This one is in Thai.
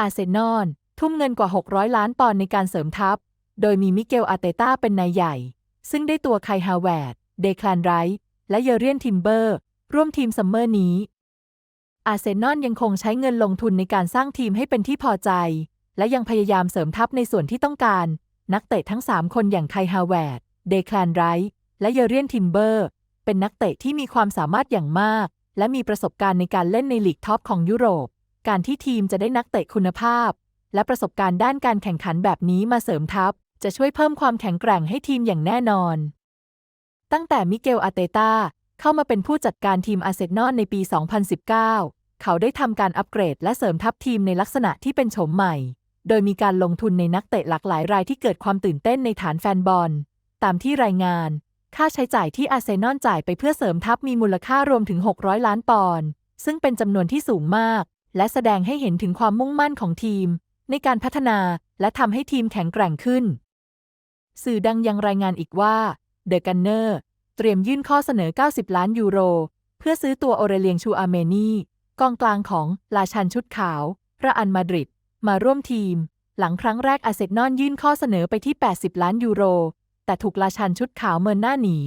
อาร์เซนอลทุ่มเงินกว่า 600 ล้านปอนด์ในการเสริมทัพ โดยมีมิเกลอาเตต้าเป็นนายใหญ่ ซึ่งได้ตัวไคฮาวเวดเดคลานไรท์และเยเรียนทิมเบอร์ ร่วมทีมซัมเมอร์นี้ อาร์เซนอลยังคงใช้เงินลงทุนในการสร้างทีมให้เป็นที่พอใจ และยังพยายามเสริมทัพในส่วนที่ต้องการ นักเตะทั้ง 3 คนอย่างไคฮาวเวดเดคลานไรท์และเยเรียนทิมเบอร์ เป็นนักเตะที่มีความสามารถอย่างมาก และมีประสบการณ์ในการเล่นในลีกท็อปของยุโรป การที่ทีมจะได้นักเตะคุณภาพ และประสบการณ์ด้านการแข่งขันแบบนี้มาเสริมทัพ จะช่วยเพิ่มความแข็งแกร่งให้ทีมอย่างแน่นอน ตั้งแต่มิเกลอาเตตาเข้ามาเป็นผู้จัดการทีมอาร์เซนอลในปี 2019 เขาได้ทำการอัปเกรดและเสริมทัพทีมในลักษณะที่เป็นโฉมใหม่ โดยมีการลงทุนในนักเตะหลากหลายรายที่เกิดความตื่นเต้นในฐานแฟนบอล ตามที่รายงาน ค่าใช้จ่ายที่อาร์เซนอลจ่ายไปเพื่อเสริมทัพมีมูลค่ารวมถึง 600 ล้านปอนด์ซึ่งเป็นจำนวนที่สูงมาก และแสดงให้เห็นถึงความมุ่งมั่นของทีม ในการพัฒนาและทำให้ทีมแข็งแกร่งขึ้น สื่อดังยังรายงานอีกว่าเดอะกันเนอร์เตรียมยื่นข้อเสนอ 90 ล้านยูโร เพื่อซื้อตัวโอเรเลียงชูอาเมนีกองกลางของลาชันชุดขาวระอันมาดริดมาร่วมทีม หลังครั้งแรกอาเซนอลยื่นข้อเสนอไปที่ 80 ล้านยูโร แต่ถูกลาชันชุดขาวเมินหน้าหนี